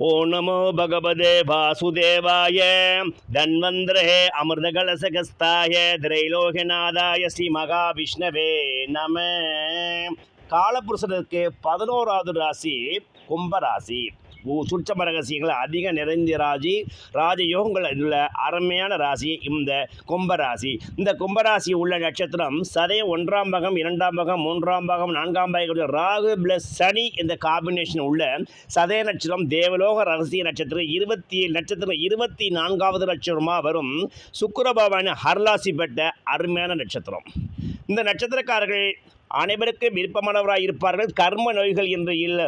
ஓ நமோ பகவதே வாசுதேவாய. தன்வந்திரே அமிர்தகலசகஸ்தாய. திரைலோகநாதாய ஸ்ரீ மகாவிஷ்ணவே நம. காலபுருஷனுக்கு பதினோராவது ராசி கும்பராசி. உ- சுற்றம ரகசியங்கள் அதிக நிறைந்த ராசி ராஜயோகங்கள் உள்ள அருமையான ராசி இந்த கும்பராசி இந்த கும்பராசி உள்ள நட்சத்திரம் சதய ஒன்றாம் பாகம் இரண்டாம் பாகம் மூன்றாம் பாகம் நான்காம் பாகம் ராகு பிளஸ் சனி இந்த காம்பினேஷன் உள்ள சதய நட்சத்திரம் தேவலோக ரகசிய நட்சத்திரம் இருபத்தி ஏழு நட்சத்திரம் இருபத்தி நான்காவது நட்சத்திரமாக வரும். சுக்கிரபவான ஹர்லாசி பெற்ற அருமையான நட்சத்திரம். இந்த நட்சத்திரக்காரர்கள் அனைவருக்கும் விருப்பமானவராக இருப்பார்கள். கர்ம நோய்கள் என்று இல்ல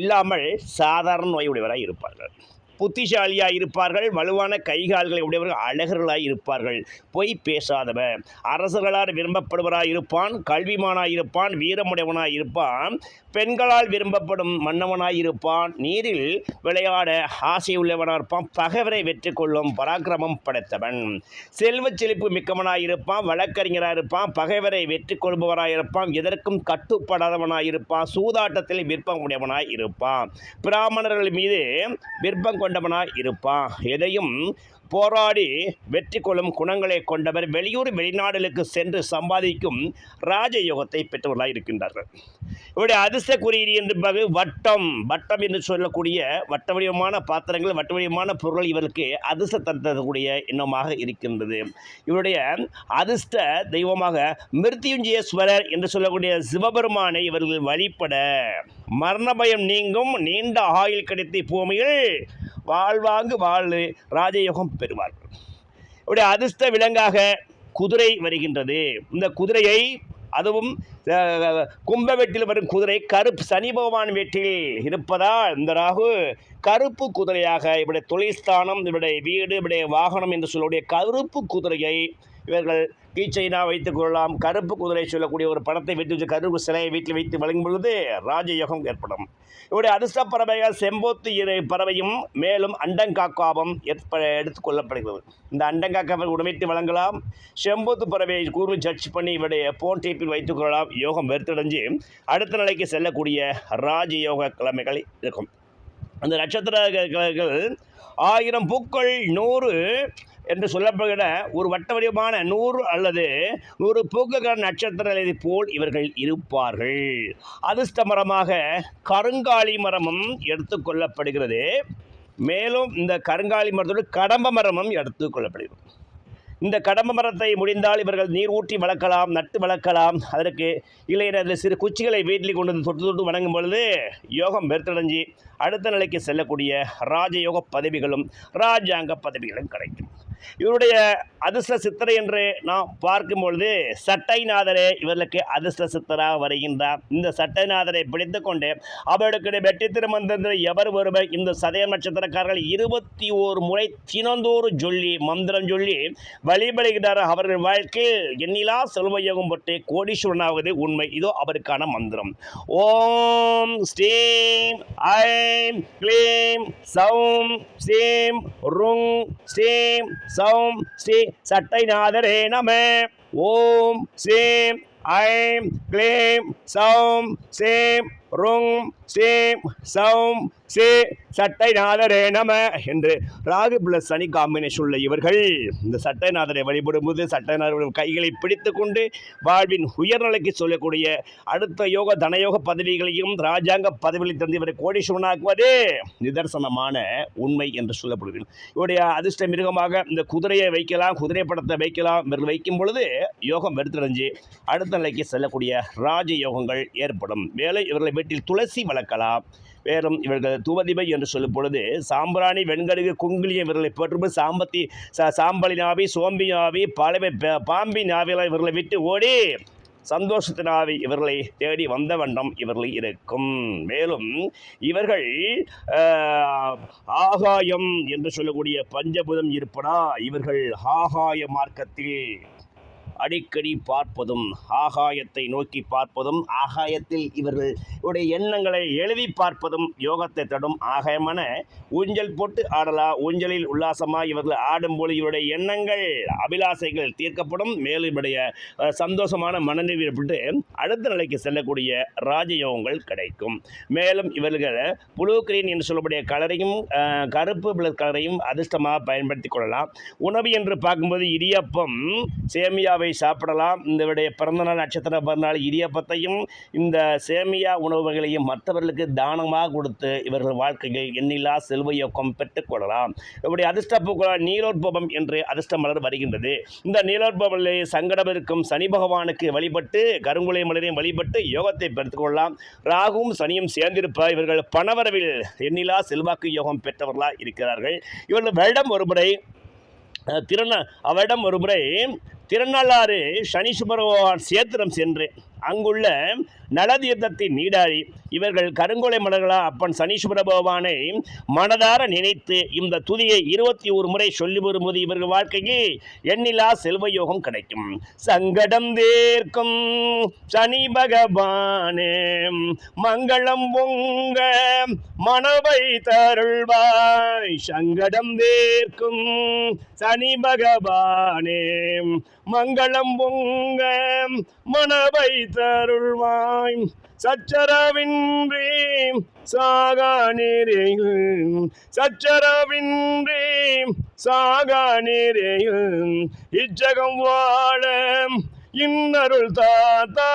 இல்லாமல் சாதாரண நோய் உடையவராக இருப்பார்கள். புத்திசாலியாக இருப்பார்கள் வலுவான கைகால்களை உடையவர்கள் அழகர்களாக இருப்பார்கள். பொய் பேசாதவர் அரசர்களால் விரும்பப்படுவராக இருப்பான் கல்விமானாக இருப்பான் வீரமுடையவனாக இருப்பான் பெண்களால் விரும்பப்படும் மன்னவனாய் இருப்பான். நீரில் விளையாட ஆசை உள்ளவனாக இருப்பான் பகைவரை வெற்றி கொள்ளும் பராக்கிரமம் படைத்தவன். செல்வச் செழிப்பு மிக்கவனாய் இருப்பான் வழக்கறிஞராக இருப்பான் பகைவரை வெற்றி கொள்பவராய் இருப்பான் எதற்கும் கட்டுப்படாதவனாய் இருப்பான் சூதாட்டத்தில் விருப்பம் உடையவனாய் இருப்பான். பிராமணர்கள் மீது விருப்பம் கொண்டவனாய் இருப்பான். எதையும் போராடி வெற்றி கொள்ளும் குணங்களை கொண்டவர் வெளியூர் வெளிநாடுகளுக்கு சென்று சம்பாதிக்கும் ராஜயோகத்தை பெற்றவர்களாக இருக்கின்றார்கள். இவருடைய அதிர்ஷ்ட குறியீடு என்று வட்டம் வட்டம் என்று சொல்லக்கூடிய வட்ட வடிவமான பாத்திரங்கள் வட்ட வடிவமான பொருள் இவருக்கு அதிர்ஷ்ட தரக்கூடிய எண்ணமாக இருக்கின்றது. இவருடைய அதிர்ஷ்ட தெய்வமாக மிருத்யுஞ்சயஸ்வரர் என்று சொல்லக்கூடிய சிவபெருமானை இவர்கள் வழிபட மரணபயம் நீங்கும் நீண்ட ஆயுள் கிடைத்த பூமியில் வாழ்வாங்கு வாழ் ராஜயோகம் பெறுவார்கள் இப்படி அதிர்ஷ்ட விலங்காக குதிரை வருகின்றது. இந்த குதிரையை அதுவும் கும்ப வெட்டில் வரும் குதிரை கருப்பு சனி பகவான் வீட்டில் இருப்பதால் இந்த ராகு கருப்பு குதிரையாக இவருடைய தொழில்ஸ்தானம் இவருடைய வீடு இவருடைய வாகனம் என்று சொல்லக்கூடிய கருப்பு குதிரையை இவர்கள் கீச்சைனா வைத்துக் கொள்ளலாம். கருப்பு குதிரை சொல்லக்கூடிய ஒரு படத்தை வைத்து வச்சு கருப்பு சிலையை வீட்டில் வைத்து வழங்கும் பொழுது ராஜயோகம் ஏற்படும். இவருடைய அதிர்ஷ்ட பறவைகள் செம்போத்து இறை பறவையும் மேலும் அண்டங்காக்காபம் ஏற்ப எடுத்துக் கொள்ளப்படுகிறது. இந்த அண்டங்காக்காவை உடமைத்து வழங்கலாம். செம்போத்து பறவையை கூர்வு ஜட்ஜ் பண்ணி இவருடைய போன் டேப்பில் வைத்துக் கொள்ளலாம். யோகம் வெறுத்தடைஞ்சு அடுத்த நிலைக்கு செல்லக்கூடிய ராஜயோக கிழமைகள் இருக்கும். அந்த நட்சத்திரங்கள் ஆயிரம் பூக்கள் நூறு என்று சொல்லப்படுகிற ஒரு வட்ட வடிவமான நூறு அல்லது நூறு பூக்கள் நட்சத்திரத்தை போல் இவர்கள் இருப்பார்கள். அதிர்ஷ்ட மரமாக கருங்காலி மரமும் எடுத்துக்கொள்ளப்படுகிறது மேலும் இந்த கருங்காலி மரத்தோடு கடம்ப மரமும் எடுத்துக்கொள்ளப்படுகிறது இந்த கடம்ப மரத்தை முடிந்தால் இவர்கள் நீர் ஊற்றி வளர்க்கலாம் நட்டு வளர்க்கலாம். அதற்கு இளைஞர் சிறு குச்சிகளை வீட்டில் கொண்டு வந்து தொட்டு தொட்டு வணங்கும் பொழுது யோகம் பெருத்தடைஞ்சு அடுத்த நிலைக்கு செல்லக்கூடிய ராஜயோக பதவிகளும் ராஜாங்க பதவிகளும் கிடைக்கும். இவருடைய அதிர்ஷ்ட சித்தரை என்று நாம் பார்க்கும் பொழுது சட்டைநாதரே இவர்களுக்கு அதிர்ஷ்ட சித்தராக வருகின்றார். இந்த சட்டைநாதரை பிடித்து கொண்டு அவர்களுக்கு வெற்றி திருமந்திர எவர் ஒருவர் இந்த சதய நட்சத்திரக்காரர்கள் இருபத்தி ஓரு முறை தினந்தோறும் சொல்லி மந்திரம் சொல்லி வழிபடுகிறார் அவர்கள் வாழ்க்கையில் எண்ணிலா செல்வயோகம் பட்டு கோடீஸ்வரனாவது உண்மை. இதோ அவருக்கான மந்திரம். ஓம் ஸ்ரீம் ஐம் க்ளீம் சௌம் ஸ்ரீம் ருங் ஸ்ரீம் சௌம் ஸ்ரீ சட்டைநாதரே நம. ஓம் ஸ்ரீம் ஐம் க்ளீம் சௌம் ஸ்ரீம் ருங் ஸ்ரீம் சௌம் ஸ்ரீ சட்டைநாதரே நம என்று ராகு பிளஸ் சனி காம்பினேஷன் உள்ள இவர்கள் இந்த சட்டைநாதரை வழிபடும்போது சட்டைநாதர் கைகளை பிடித்து கொண்டு வாழ்வின் உயர்நிலைக்கு சொல்லக்கூடிய அடுத்த யோக தனயோக பதவிகளையும் ராஜாங்க பதவிகளை தந்து இவரை கோடீஸ்வரனாக்குவதே நிதர்சனமான உண்மை என்று சொல்லப்படுகிறது. இவருடைய அதிர்ஷ்ட மிருகமாக இந்த குதிரையை வைக்கலாம் குதிரை படத்தை வைக்கலாம் இவர்கள் வைக்கும் பொழுது யோகம் வெறுத்தடைஞ்சு அடுத்த நிலைக்கு செல்லக்கூடிய ராஜ யோகங்கள் ஏற்படும். வேலை இவர்களை வீட்டில் துளசி வளர்க்கலாம். மேலும் இவர்கள் தூவதிபை என்று சொல்லும் பொழுது சாம்பிராணி வெண்கடுகு குங்குலியம் இவர்களை போற்றும்போது சாம்பத்தி சாம்பலினாவி சோம்பினாவி நாவி சோம்பி ப- பாம்பி இவர்களை விட்டு ஓடி சந்தோஷத்தினாவி இவர்களை தேடி வந்த வண்ணம் இவர்கள் இருக்கும். மேலும் இவர்கள் ஆகாயம் என்று சொல்லக்கூடிய பஞ்சபுதம் இருப்பதா? இவர்கள் ஆகாய மார்க்கத்தில் அடிக்கடி பார்ப்பதும் ஆகாயத்தை நோக்கி பார்ப்பதும் ஆகாயத்தில் இவர்கள் உடைய எண்ணங்களை எழுதி பார்ப்பதும் யோகத்தை தடும் ஆகாயமான ஊஞ்சல் போட்டு ஆடலாம் ஊஞ்சலில் உல்லாசமாக இவர்கள் ஆடும்போது இவருடைய எண்ணங்கள் அபிலாசைகள் தீர்க்கப்படும். மேலும் இவருடைய சந்தோஷமான மனநிலை ஏற்பட்டு அடுத்த நிலைக்கு செல்லக்கூடிய ராஜயோகங்கள் கிடைக்கும். மேலும் இவர்கள் புளூ கிரீன் என்று சொல்லக்கூடிய கலரையும் கருப்பு பிளர் கலரையும் அதிர்ஷ்டமாக பயன்படுத்தி கொள்ளலாம். உணவு என்று பார்க்கும்போது இடியப்பம் சேமியாவை சாப்பிடலாம். இந்த பிறந்தநாள் நட்சத்திர பிறந்தநாள் இடியப்பத்தையும் இந்த சேமியா உணவுகளையும் மற்றவர்களுக்கு தானமாக கொடுத்து இவர்கள் வாழ்க்கையில் எண்ணில்லா செல்வ யோக்கம் பெற்றுக்கொள்ளலாம் இப்படி அதிர்ஷ்ட பூக்களால் நீலோற்பவம் என்று அதிர்ஷ்ட மலர் வருகின்றது. இந்த நீலோற்பவங்களை சங்கடம் இருக்கும். சனி பகவானுக்கு வழிபட்டு கருங்குலை மலரையும் வழிபட்டு யோகத்தை பெற்றுக்கொள்ளலாம் ராகுவும் சனியும் சேர்ந்திருப்ப இவர்கள் பணவரவில் எண்ணிலா செல்வாக்கு யோகம் பெற்றவர்களாக இருக்கிறார்கள். இவர்கள் வருடம் ஒரு முறை திருந அவரிடம் ஒரு முறை திருநள்ளாறு சனி பகவான் சேத்திரம் சென்று அங்குள்ள நலதீர்த்தத்தை நீடாடி இவர்கள் கருங்கொலை மலர்களா? அப்பன் சனீஸ்வர பகவானை மனதார நினைத்து இந்த துதியை இருபத்தி ஒரு முறை சொல்லி வரும்போது இவர்கள் வாழ்க்கைக்கு எண்ணிலா செல்வ யோகம் கிடைக்கும். சங்கடம் தேர்க்கும் சனி பகவானே மங்களம் பொங்க மனவை தருள்வாய். சங்கடம் தேர்க்கும் சனி பகவானே மங்களம் பொங்க மனவை தருள்வாய் சச்சரவின்றி சாகா நீரையும் சச்சரவின்றி சாகா நீரையும் இச்சகம் வாழ இன்னருள் தாத்தா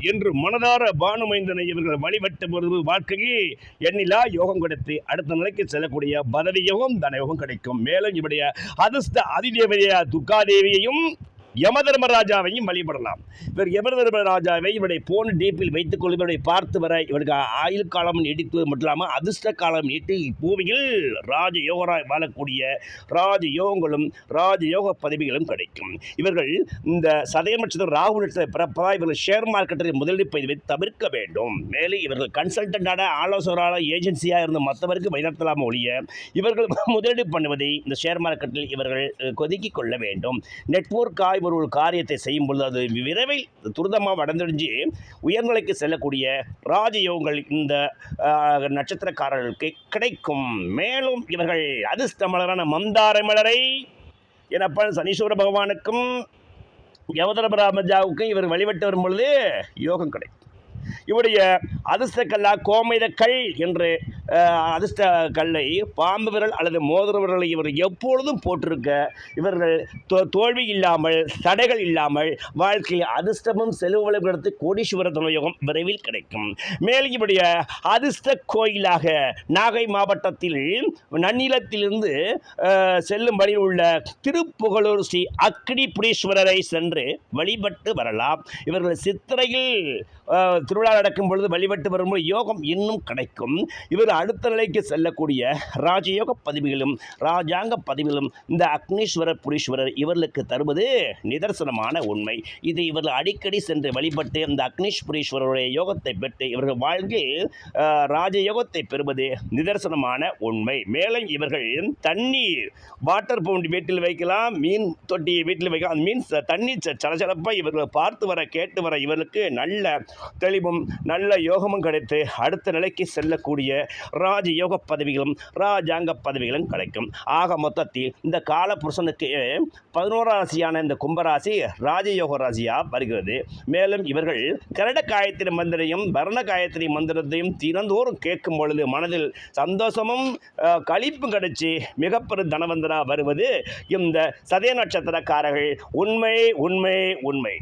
என்று மனதார பானுமைந்தனை இவர்கள் வழிபட்ட பொழுது வாழ்க்கையை எண்ணிலா யோகம் கொடுத்து அடுத்த நிலைக்கு செல்லக்கூடிய பதவி யோகம் தன யோகம் கிடைக்கும். மேலும் இவருடைய அதிர்ஷ்ட துக்காதேவியையும் யம தர்மராஜாவையும் வழிபடலாம். இவர் யமதர்மராஜாவை இவருடைய போன் டீப்பில் வைத்துக் கொள்ளும் இவரை பார்த்து வர இவருக்கு ஆயுள் காலம் நீட்டித்து மட்டும் இல்லாமல் அதிர்ஷ்ட காலம் நீட்டி பூமியில் ராஜ யோகராய் வாழக்கூடிய ராஜ யோகங்களும் ராஜ யோக பதவிகளும் கிடைக்கும். இவர்கள் இந்த சதய நட்சத்திரம் ராகு பிறப்பதா இவர்கள் ஷேர் மார்க்கெட்டில் முதலீடு தவிர்க்க வேண்டும். மேலும் இவர்கள் கன்சல்டண்டான ஆலோசகரான ஏஜென்சியாக இருந்த மற்றவருக்கு வழிநடத்தலாம் ஒழிய இவர்கள் முதலீடு பண்ணுவதை இந்த ஷேர் மார்க்கெட்டில் இவர்கள் கொதுக்கிக் கொள்ள வேண்டும். நெட்வொர்க் ஒரு ஒரு காரியத்தை செய்யும் பொழுது அது விரைவில் துரிதமாக வடந்தடைஞ்சு உயர்நிலைக்கு செல்லக்கூடிய ராஜயோகங்கள் இந்த நட்சத்திரக்காரர்களுக்கு கிடைக்கும். மேலும் இவர்கள் அதிர்ஷ்ட மலரான மந்தார மலரை எனப்ப சனீஸ்வர பகவானுக்கும் யமதரபராமஜாவுக்கும் இவர் வழிபட்டு வரும் பொழுது யோகம் கிடைக்கும். இவருடைய அதிர்ஷ்ட கல்லா கோமைத கல் என்று அதிர்ஷ்ட கல்லை பாம்பு விரல் அல்லது மோதிர விரலை இவர் எப்பொழுதும் போட்டிருக்க இவர்கள் தோ தோல்வி இல்லாமல் தடைகள் இல்லாமல் வாழ்க்கையில் அதிர்ஷ்டமும் செலவு எடுத்து கோடீஸ்வர துணையோகம் விரைவில் கிடைக்கும். மேலும் இவருடைய அதிர்ஷ்ட கோயிலாக நாகை மாவட்டத்தில் நன்னிலத்திலிருந்து செல்லும் வழியில் உள்ள திருப்புகழூர் ஸ்ரீ அக்னிபுரீஸ்வரரை சென்று வழிபட்டு வரலாம். இவர்கள் சித்திரையில் திருவிழா திருவிழா நடக்கும் பொழுது வழிபட்டு வரும்போது யோகம் இன்னும் கிடைக்கும். இவர் அடுத்த நிலைக்கு செல்லக்கூடிய ராஜயோக பதவிகளும் ராஜாங்க பதவிகளும் இந்த அக்னீஸ்வரர் புரீஸ்வரர் இவர்களுக்கு தருவது நிதர்சனமான உண்மை. இது இவர்கள் அடிக்கடி சென்று வழிபட்டு இந்த அக்னீஸ்வரீஸ்வரருடைய யோகத்தை பெற்று இவர்கள் வாழ்க்கையில் ராஜயோகத்தை பெறுவது நிதர்சனமான உண்மை. மேலும் இவர்கள் தண்ணீர் வாட்டர் பவுண்ட் வீட்டில் வைக்கலாம் மீன் தொட்டி வீட்டில் வைக்கலாம். மீன் தண்ணீர் ச- சலசலப்பாக இவர்கள் பார்த்து வர கேட்டு வர இவர்களுக்கு நல்ல தெளிவும் நல்ல யோகமும் கிடைத்து அடுத்த நிலைக்கு செல்லக்கூடிய ராஜயோக பதவிகளும் ராஜாங்க பதவிகளும் கிடைக்கும். ஆக மொத்தத்தில் இந்த காலபுருஷனுக்கு பதினோராம் ராசியான இந்த கும்பராசி ராஜயோக ராசியாக வருகிறது. மேலும் இவர்கள் கரட காயத்திரி மந்திரையும் வர்ண காயத்திரி மந்திரத்தையும் தினந்தோறும் கேட்கும் பொழுது மனதில் சந்தோஷமும் கழிப்பும் களிப்பும் கிடைச்சி மிகப்பெரு தனவந்தராக வருவது இந்த சதய நட்சத்திரக்காரர்கள் உண்மை உண்மை உண்மை.